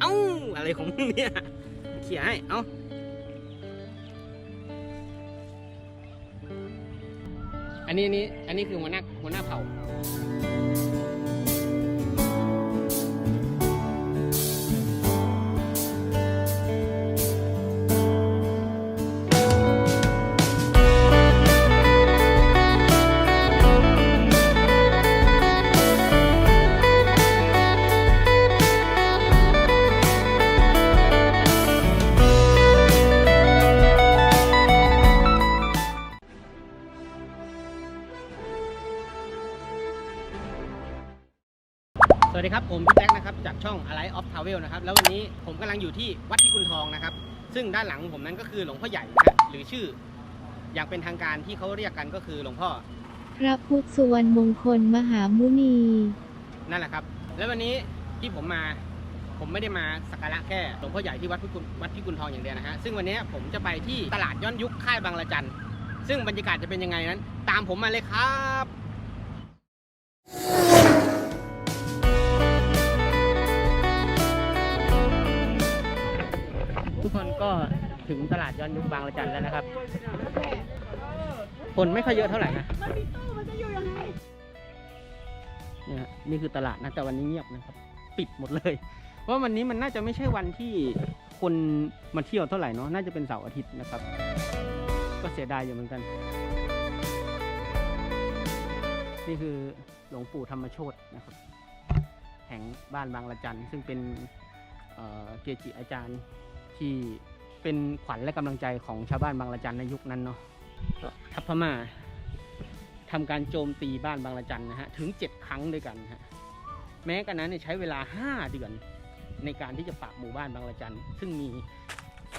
เอ้า อะไรของมึงเนี่ย เขี่ยให้ เอ้าอันนี้อันนี้อันนี้คือหัวหน้าหัวหน้าเผ่า แจ็คนะครับจากช่อง Alive of Travel นะครับ แล้ววันนี้ผมกำลังอยู่ที่วัดพิกุลทองนะครับ ซึ่งด้านหลังผมนั้นก็คือหลวงพ่อใหญ่นะฮะหรือชื่อ อย่างเป็นทางการที่เขาเรียกกันก็คือหลวงพ่อ พระพุทธสุวรรณมงคลมหามุนี นั่นแหละครับ แล้ววันนี้ที่ผมมาผมไม่ได้มาสักการะแค่หลวงพ่อใหญ่ที่วัดพิกุลวัดพิกุลทองอย่างเดียวนะฮะ ซึ่งวันนี้ผมจะไปที่ตลาดย้อนยุคค่ายบางละจัน ซึ่งบรรยากาศจะเป็นยังไงนั้น ตามผมมาเลยครับ กคนก็ถึงตลาดย้อนยุคบางละจันแล้วนะครับ คนไม่ค่อยเยอะเท่าไหร่นะเนี่ยฮะนี่คือตลาดนะแต่วันนี้เงียบนะครับ ปิดหมดเลยเพราะวันนี้มันน่าจะไม่ใช่วันที่คนมาเที่ยวเท่าไหร่เนาะน่าจะเป็นเสาร์อาทิตย์นะครับ ก็เสียดายอยู่เหมือนกัน นี่คือหลวงปู่ธรรมโชตนะครับ แห่งบ้านบางละจันซึ่งเป็นเอ่อเกจิอาจารย์ ที่เป็นขวัญและกำลังใจของชาวบ้านบางละจันในยุคนั้นเนาะก็ทัพพม่าทำการโจมตีบ้านบางละจันนะฮะถึง 7 ครั้งด้วยกันฮะแม้กันนั้นใช้เวลา 5 เดือนในการที่จะปราบหมู่บ้านบางละจันซึ่งมี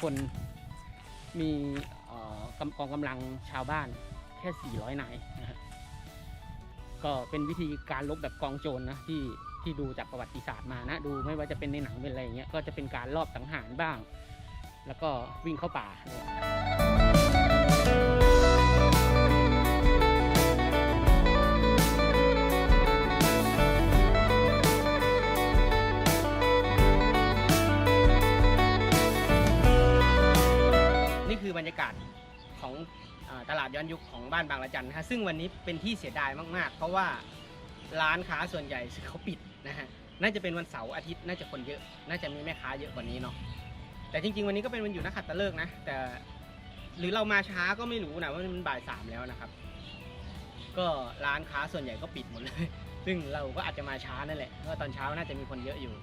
คนมีเอ่อกำกองกำลังชาวบ้านแค่ 400 นายนะฮะก็เป็นวิธีการลบแบบกองโจรนะที่ที่ดูจากประวัติศาสตร์มานะ ดูไม่ว่าจะเป็นในหนังเป็นอะไรเงี้ยก็จะเป็นการลอบสังหารบ้าง แล้วก็วิ่งเข้าป่าเนี่คือบรรยากาศของอตลาดย้อนยุคของบ้านบางละจันนะฮะซึ่งวันนี้เป็นที่เสียดายมาก ๆ เพราะว่าร้านค้าส่วนใหญ่เขาปิดนะฮะน่าจะเป็นวันเสาร์อาทิตย์น่าจะคนเยอะ น่าจะมีแม่ค้าเยอะกว่านี้เนาะ แต่จริง ๆ วันนี้ก็เป็นวันหยุดนักขัตฤกษ์นะ แต่หรือเรามาช้าก็ไม่รู้นะว่ามันบ่ายสามแล้วนะครับ ก็ร้านค้าส่วนใหญ่ก็ปิดหมดเลย ซึ่งเราก็อาจจะมาช้านั่นแหละเพราะตอนเช้าน่าจะมีคนเยอะอยู่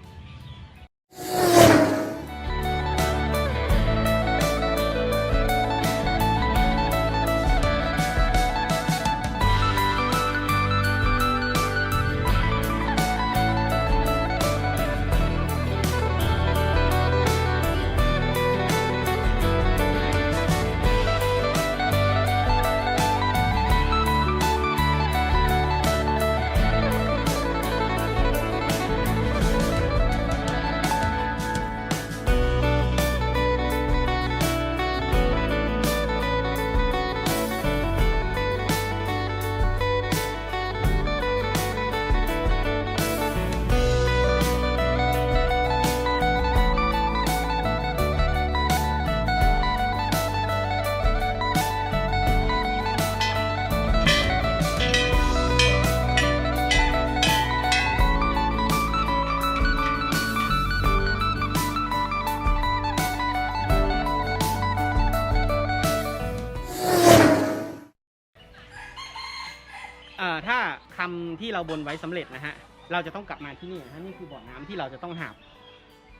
ที่เราบนไว้สำเร็จนะฮะ เราจะต้องกลับมาที่นี่นะฮะนี่คือบ่อน้ำที่เราจะต้องหาบ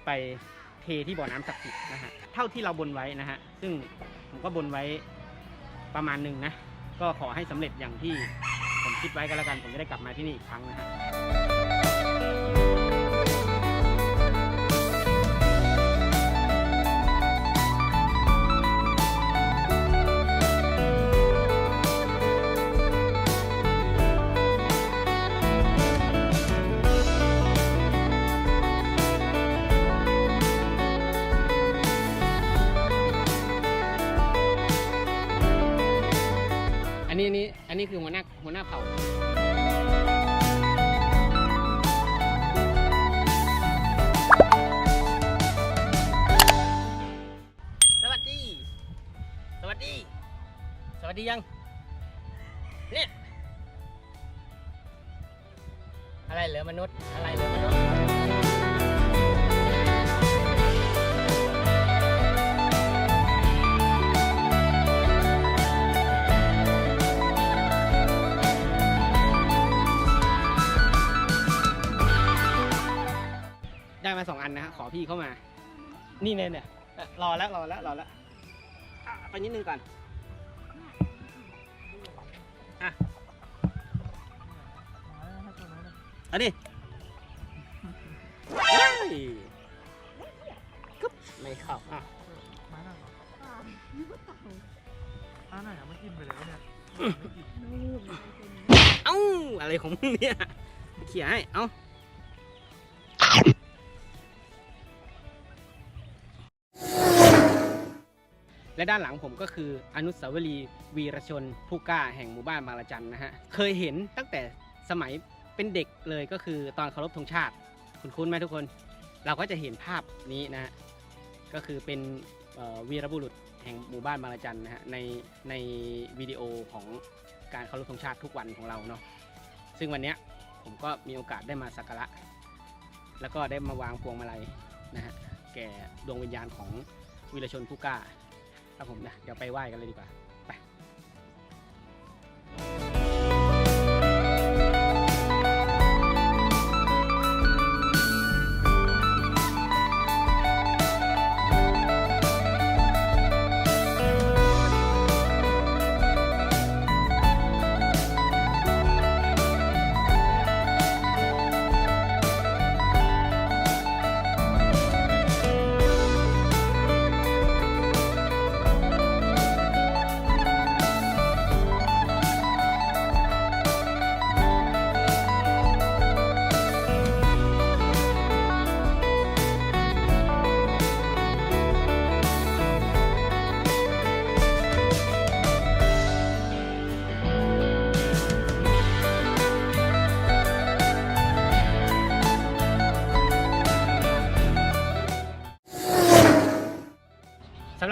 ไปเทที่บ่อน้ำศักดิ์สิทธิ์นะฮะ เท่าที่เราบนไว้นะฮะ ซึ่งผมก็บนไว้ประมาณหนึ่งนะ ก็ขอให้สำเร็จอย่างที่ผมคิดไว้ก็แล้วกัน ผมจะได้กลับมาที่นี่อีกครั้งนะฮะ นี่นี้อันนี้คือหัวหน้าหัวหน้าเผ่าสวัสดี สวัสดี สวัสดียัง เนี่ย อะไรเหลือมนุษย์ อะไรเหลือมนุษย์ะฮะขอพี่เข้ามา นี่เนี่ยเนี่ยเอ่อรอแล้วรอแล้วรอแล้วอะไปนิดนึงก่อนอะเอันนี้เฮ้ยกึ๊บไม่เข้าอะมาหน้าเหรออ่าไหนอะมันกินไปแล้วเนี่ยไม่กินเอ้าอะไรของมึงเนี่ยเขี่ยให้เอ้า และด้านหลังผมก็คืออนุสาวรีย์วีรชนผู้กล้าแห่งหมู่บ้านบางระจันนะฮะ เคยเห็นตั้งแต่สมัยเป็นเด็กเลยก็คือตอนเคารพธงชาติ คุณคุ้นไหมทุกคน เราก็จะเห็นภาพนี้นะฮะ ก็คือเป็นวีรบุรุษแห่งหมู่บ้านบางระจันนะฮะในในวิดีโอของการเคารพธงชาติทุกวันของเราเนาะ ซึ่งวันนี้ผมก็มีโอกาสได้มาสักการะ แล้วก็ได้มาวางพวงมาลัยนะฮะแก่ดวงวิญญาณของวีรชนผู้กล้า ครับผมนะเดี๋ยวไปไหว้กันเลยดีกว่าไป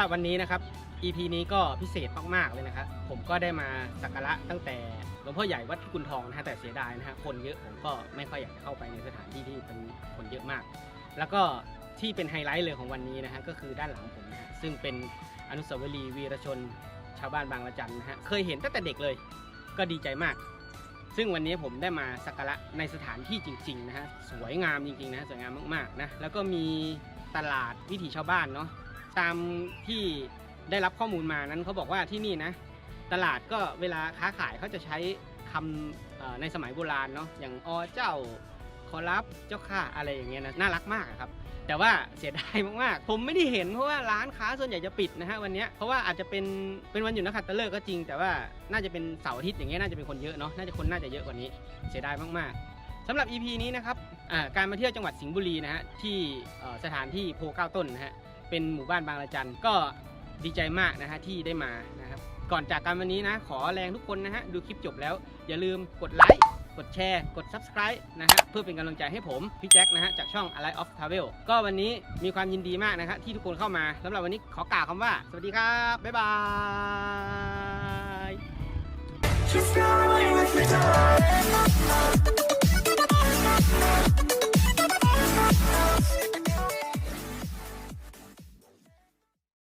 รับวันนี้นะครับ EP นี้ก็พิเศษมากๆเลยนะครับ ผมก็ได้มาสักการะตั้งแต่หลวงพ่อใหญ่วัดพิกุลทองนะฮะแต่เสียดายนะฮะคนเยอะผมก็ไม่ค่อยอยากจะเข้าไปในสถานที่ที่เป็นคนเยอะมาก แล้วก็ที่เป็นไฮไลท์เลยของวันนี้นะฮะก็คือด้านหลังผมนะฮะซึ่งเป็นอนุสาวรีย์วีรชนชาวบ้านบางละจันนะฮะเคยเห็นตั้งแต่เด็กเลย ก็ดีใจมาก ซึ่งวันนี้ผมได้มาสักการะในสถานที่จริงๆนะฮะสวยงามจริงๆนะะสวยงามมากๆนะแล้วก็มีตลาดวิถีชาวบ้านเนาะ ตามที่ได้รับข้อมูลมานั้นเขาบอกว่าที่นี่นะ ตลาดก็เวลาค้าขายเขาจะใช้คำในสมัยโบราณเนาะอย่างอเจ้าขอรับเจ้าข้าอะไรอย่างเงี้ยนะน่ารักมากครับ แต่ว่าเสียดายมากๆ ผมไม่ได้เห็นเพราะว่าร้านค้าส่วนใหญ่จะปิดนะฮะวันเนี้ยเพราะว่าอาจจะเป็นเป็นวันหยุดนักขัตฤกษ์ก็จริง แต่ว่าน่าจะเป็นเสาร์อาทิตย์อย่างเงี้ยน่าจะเป็นคนเยอะเนาะน่าจะคนน่าจะเยอะกว่านี้ เสียดายมากๆสำหรับ EP นี้นะครับการมาเที่ยวจังหวัดสิงห์บุรีนะฮะที่สถานที่โพเก้าต้นนะฮะ เป็นหมู่บ้านบางละจันก็ดีใจมากนะฮะที่ได้มานะครับ ก่อนจากกันวันนี้นะ ขอแรงทุกคนนะฮะดูคลิปจบแล้ว อย่าลืมกดไลค์กดแชร์ กด subscribe นะฮะเพื่อเป็นกำลังใจให้ผมพี่แจ็คนะฮะจากช่อง a l i of Travel ก็วันนี้มีความยินดีมากนะครับที่ทุกคนเข้ามาสำหรับวันนี้ขอกล่าวคำว่า สวัสดีครับ บ๊ายบาย Just fly away with me tonight.